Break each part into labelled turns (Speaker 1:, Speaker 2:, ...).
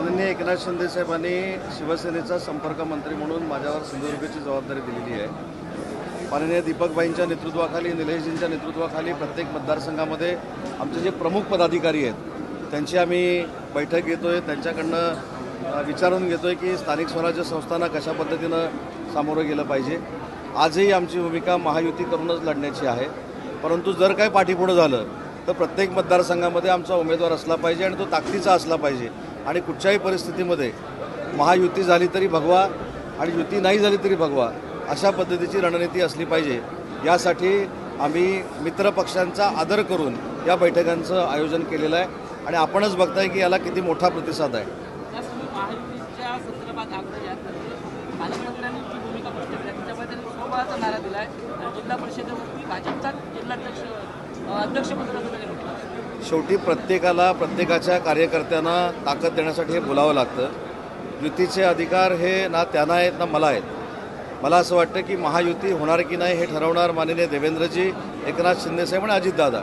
Speaker 1: माननीय एकनाथ शिंदे साहेबांनी शिवसेनेचा संपर्क मंत्री म्हणून माझ्यावर सिंधुदुर्गची जबाबदारी दिलेली आहे. माननीय दीपकबाईंच्या नेतृत्वाखाली निलेशजींच्या नेतृत्वाखाली प्रत्येक मतदारसंघामध्ये आमचे जे प्रमुख पदाधिकारी आहेत त्यांची आम्ही बैठक घेतोय. त्यांच्याकडनं विचारून विचारून घेतोय की स्थानिक स्वराज्य संस्थांना कशा पद्धतीनं सामोरं गेलं पाहिजे. आजही आमची भूमिका महायुती करूनच लढण्याची आहे. परंतु जर काय पाठीपुढं झालं तर प्रत्येक मतदारसंघामध्ये आमचा उमेदवार असला पाहिजे आणि तो ताकदीचा असला पाहिजे. आणि कुठच्याही परिस्थितीमध्ये महायुती झाली तरी भगवा आणि युती नाही झाली तरी भगवा अशा पद्धतीची रणनीती असली पाहिजे. यासाठी आम्ही मित्रपक्षांचा आदर करून या बैठकांचं आयोजन केलेलं आहे आणि आपणच बघताय की याला किती मोठा प्रतिसाद आहे.
Speaker 2: जिल्हा परिषदेवरती भाजपचा जिल्हाध्यक्ष
Speaker 1: शेवटी प्रत्येकाला प्रत्येकाच्या कार्यकर्त्यांना ताकद देण्यासाठी हे बोलावं लागतं. युतीचे अधिकार हे ना त्यांना आहेत ना मला आहेत. मला असं वाटतं की महायुती होणार की नाही हे ठरवणार माननीय देवेंद्रजी एकनाथ शिंदेसाहेब आणि अजितदादा.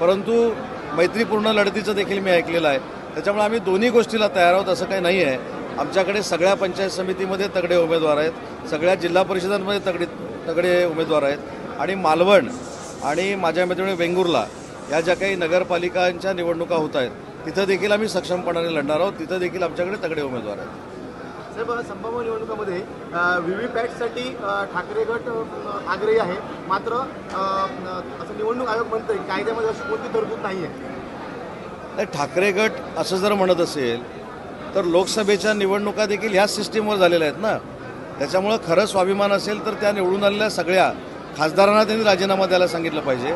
Speaker 1: परंतु मैत्रीपूर्ण लढतीचं देखील मी ऐकलेलं आहे. त्याच्यामुळे आम्ही दोन्ही गोष्टीला तयार आहोत असं काही नाही आहे. आमच्याकडे सगळ्या पंचायत समितीमध्ये तगडे उमेदवार आहेत. सगळ्या जिल्हा परिषदांमध्ये तगडे तगडे उमेदवार आहेत. आणि मालवण आणि माझ्या मित्राने वेंगुर्ला या ज्या काही नगरपालिकांच्या निवडणुका होत आहेत तिथं देखील आम्ही सक्षमपणाने लढणार आहोत. तिथं देखील आमच्याकडे तगडे उमेदवार आहेत.
Speaker 3: साहेब संभाव्य निवडणुकामध्ये व्ही व्ही पॅटसाठी ठाकरे गट आग्रही आहे. मात्र असं निवडणूक आयोग म्हणतोय कायद्यामध्ये अशी कोणती तरतूद नाही आहे
Speaker 1: नाही ठाकरे गट असं जर म्हणत असेल तर लोकसभेच्या निवडणुका देखील ह्याच सिस्टीमवर झालेल्या आहेत ना. त्याच्यामुळं खरं स्वाभिमान असेल तर त्या निवडून आलेल्या सगळ्या खासदारांना त्यांनी राजीनामा द्यायला सांगितलं पाहिजे.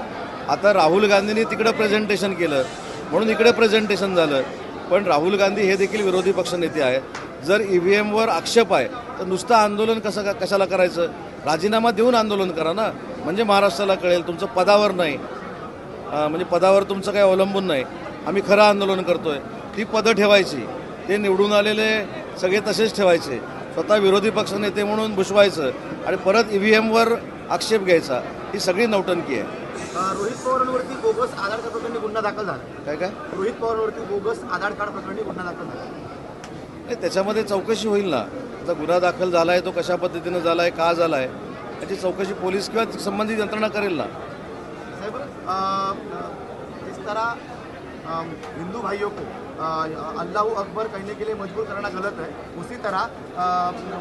Speaker 1: आता राहुल गांधींनी तिकडं प्रेझेंटेशन केलं. म्हणून इकडे प्रेझेंटेशन झालं. पण राहुल गांधी हे देखील विरोधी पक्षनेते आहे जर ई व्ही एमवर आक्षेप आहे तर नुसतं आंदोलन कसं का कशाला करायचं? राजीनामा देऊन आंदोलन करा ना. म्हणजे महाराष्ट्राला कळेल तुमचं पदावर नाही. म्हणजे पदावर तुमचं काही अवलंबून नाही. आम्ही खरं आंदोलन करतोय. ती पदं ठेवायची. ते निवडून आलेले सगळे तसेच ठेवायचे. स्वतः विरोधी पक्षनेते म्हणून भुसवायचं आणि परत ई व्ही एमवर आक्षेप घ्यायचा. ही सगळी नौटंकी आहे.
Speaker 3: रोहित पवारांवरती बोगस आधार कार्ड प्रकरणी गुन्हा दाखल झाला.
Speaker 1: काय काय?
Speaker 3: रोहित पवारांवरती बोगस आधार कार्ड प्रकरणी गुन्हा दाखल झाला.
Speaker 1: नाही त्याच्यामध्ये चौकशी होईल ना. आता गुन्हा दाखल झाला आहे तो कशा पद्धतीनं झाला आहे का झाला आहे याची चौकशी पोलीस किंवा संबंधित यंत्रणा करेल ना.
Speaker 3: साहब जिस तरह हिंदू भाइयों को अल्लाह अकबर कहने के लिए मजबूर करना गलत है। उसी तरह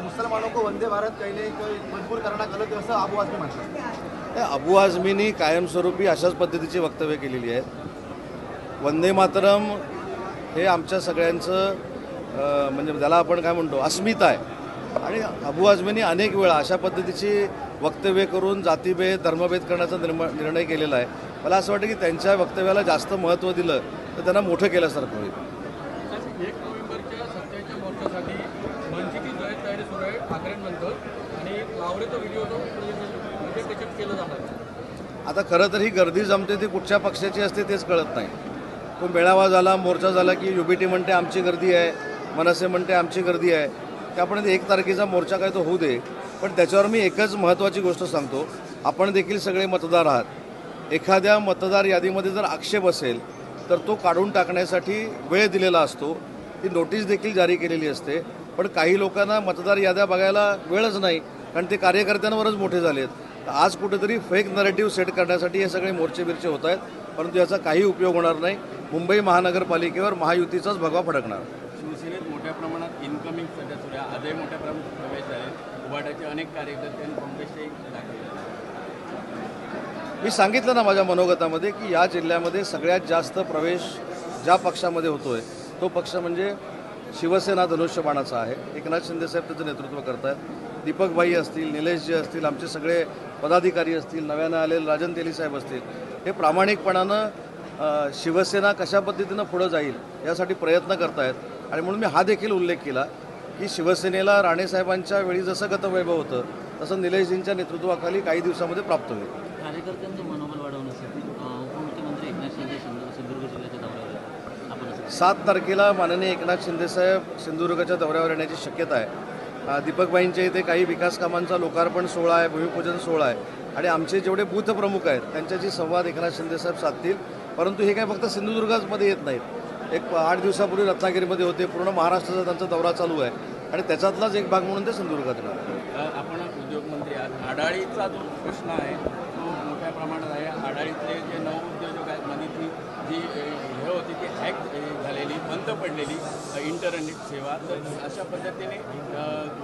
Speaker 3: मुसलमानों को वंदे भारत कहने को मजबूर करना गलत है असं अबू आझमी म्हणतात
Speaker 1: अबू आझमीनी कायमस्वरूपी अशाच पद्धतीची वक्तव्य केलेली आहेत. वंदे मातरम हे आमच्या सगळ्यांचं म्हणजे त्याला आपण काय म्हणतो अस्मिता आहे. आणि अबू आझमीनी अनेक वेळा अशा पद्धतीची वक्तव्य करून जातीभेद धर्मभेद करण्याचा निर्म निर्णय केलेला आहे. मला असं वाटतं की त्यांच्या वक्तव्याला जास्त महत्त्व दिलं तर त्यांना मोठं केल्यासारखं होईल.
Speaker 4: एक नोव्हेंबरच्या सत्याच्या मोर्चासाठी मनसेची जय तयारी सुरू आहे ठाकरेंनंतर आणि लावडे तो व्हिडिओ जो म्हणजे त्याच्यात केलं जाणार
Speaker 1: आता खरं तर ही गर्दी जमते ती कुठच्या पक्षाची असते तेच कळत नाही. तो मेळावा झाला मोर्चा झाला की युबीटी म्हणते आमची गर्दी आहे मनसे म्हणते आमची गर्दी आहे. त्यापर्यंत एक तारखेचा मोर्चा काय तो होऊ दे. पण त्याच्यावर मी एकच महत्त्वाची गोष्ट सांगतो. आपण देखील सगळे मतदार आहात. एखाद्या मतदार यादीमध्ये जर आक्षेप असेल तर तो काढून टाकण्यासाठी वेळ दिलेला असतो. ती नोटीस देखील जारी केलेली असते. पण काही लोकांना मतदार याद्या बघायला वेळच नाही. कारण ते कार्यकर्त्यांवरच मोठे झालेत. तर आज कुठेतरी फेक नरेटिव्ह सेट करण्यासाठी हे सगळे मोर्चे बिरचे होत आहेत. परंतु याचा काही उपयोग होणार नाही. मुंबई महानगरपालिकेवर महायुतीचाच भगवा फडकणार.
Speaker 5: शिवसेनेत मोठ्या प्रमाणात इन्कमिंग सध्या सुरू आहे आजही मोठ्या प्रमाणात प्रवेश झाले. उभाटाचे अनेक कार्यकर्ते आणि काँग्रेसचे दाखल
Speaker 1: मी सांगितलं ना माझ्या मनोगतामध्ये की या जिल्ह्यामध्ये सगळ्यात जास्त प्रवेश ज्या पक्षामध्ये होतोय तो पक्ष म्हणजे शिवसेना धनुष्यबाणाचा आहे. एकनाथ शिंदेसाहेब त्याचं नेतृत्व करत आहेत दीपकबाई असतील निलेशजी असतील आमचे सगळे पदाधिकारी असतील नव्यानं आलेले राजन तेलीसाहेब असतील हे प्रामाणिकपणानं शिवसेना कशा पद्धतीनं पुढं जाईल यासाठी प्रयत्न करतायत. आणि म्हणून मी हा देखील उल्लेख केला की शिवसेनेला राणेसाहेबांच्या वेळी जसं गतवैभव होतं तसं निलेशजींच्या नेतृत्वाखाली काही दिवसामध्ये प्राप्त होईल
Speaker 2: कार्यकर्त्यांचं मनोबल वाढवण्यासाठी अं, उपमुख्यमंत्री एकनाथ शिंदे सिंधु- सिंधुदुर्ग जिल्ह्याच्या दौऱ्यावर आहेत. आपण असं
Speaker 1: सात तारखेला माननीय एकनाथ शिंदेसाहेब सिंधुदुर्गच्या दौऱ्यावर येण्याची शक्यता आहे. दीपकबाईंच्या इथे काही विकास कामांचा लोकार्पण सोहळा आहे भूमिपूजन सोहळा आहे. आणि आमचे जेवढे बूथ प्रमुख आहेत त्यांच्याशी संवाद एकनाथ शिंदेसाहेब साधतील. परंतु हे काय फक्त सिंधुदुर्गामध्ये येत नाहीत. एक आठ दिवसापूर्वी रत्नागिरीमध्ये होते पूर्ण महाराष्ट्राचा त्यांचा दौरा चालू आहे. आणि त्याच्यातलाच एक भाग म्हणून ते सिंधुदुर्गात
Speaker 5: आपण उद्योगमंत्री आहात. आडाळीचा जो प्रश्न आहे तो मोठ्या प्रमाणात आहे. आडाळीतले जे नव उद्योजक आहेत मध्ये ती जी अ, हे होती ती हॅक झालेली बंद पडलेली इंटरनेट सेवा. तर अशा पद्धतीने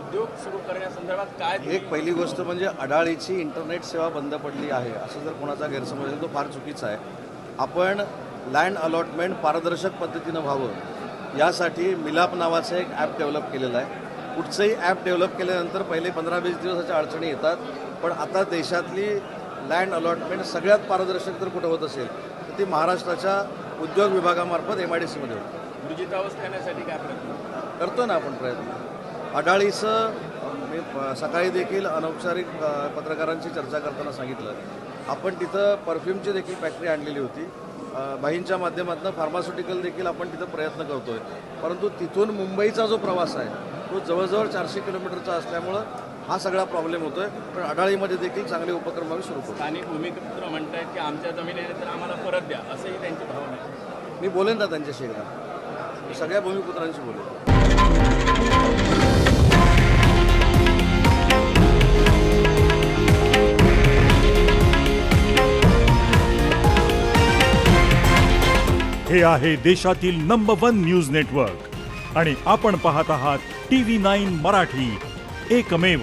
Speaker 5: उद्योग सुरू करण्यासंदर्भात काय
Speaker 1: एक पहिली गोष्ट म्हणजे अडाळीची इंटरनेट सेवा बंद पडली आहे असं जर कोणाचा गैरसमज असेल तो फार चुकीचा आहे. आपण लँड अलॉटमेंट पारदर्शक पद्धतीनं व्हावं यासाठी मिलाप नावाचं एक ॲप डेव्हलप केलेलं आहे. कुठचंही ॲप डेव्हलप केल्यानंतर पहिले पंधरा वीस दिवसाच्या अडचणी येतात पण आता देशातली लँड अलॉटमेंट सगळ्यात पारदर्शक जर कुठं होत असेल तर ती महाराष्ट्राच्या उद्योग विभागामार्फत एम आय डी सीमध्ये होते.
Speaker 5: ऊर्जितावस्थ येण्यासाठी काय प्रयत्न?
Speaker 1: करतो ना आपण प्रयत्न. अडाळीचं मी प- सकाळी देखील अनौपचारिक अं, पत्रकारांची चर्चा करताना सांगितलं. आपण तिथं परफ्यूमची देखील फॅक्टरी आणलेली होती. अं, बाईंच्या माध्यमातून फार्मास्युटिकल देखील आपण तिथं प्रयत्न करतोय. परंतु तिथून मुंबईचा जो प्रवास आहे तो जवळजवळ चारशे किलोमीटरचा असल्यामुळं हा सगळा प्रॉब्लेम होतोय. पण अडाळीमध्ये देखील चांगले उपक्रम आम्ही सुरू करू
Speaker 5: स्थानिक भूमिपुत्र म्हणतायत की आमच्या जमिनी आहेत तर आम्हाला परत द्या असंही त्यांची भावना आहे.
Speaker 1: मी बोलेन ना त्यांच्याशी एकदा. सगळ्या भूमिपुत्रांशी बोलेन
Speaker 6: हे आहे देशातील नंबर वन न्यूज नेटवर्क आणि आपण पाहत आहात टी व्ही नाईन मराठी. एकमेव.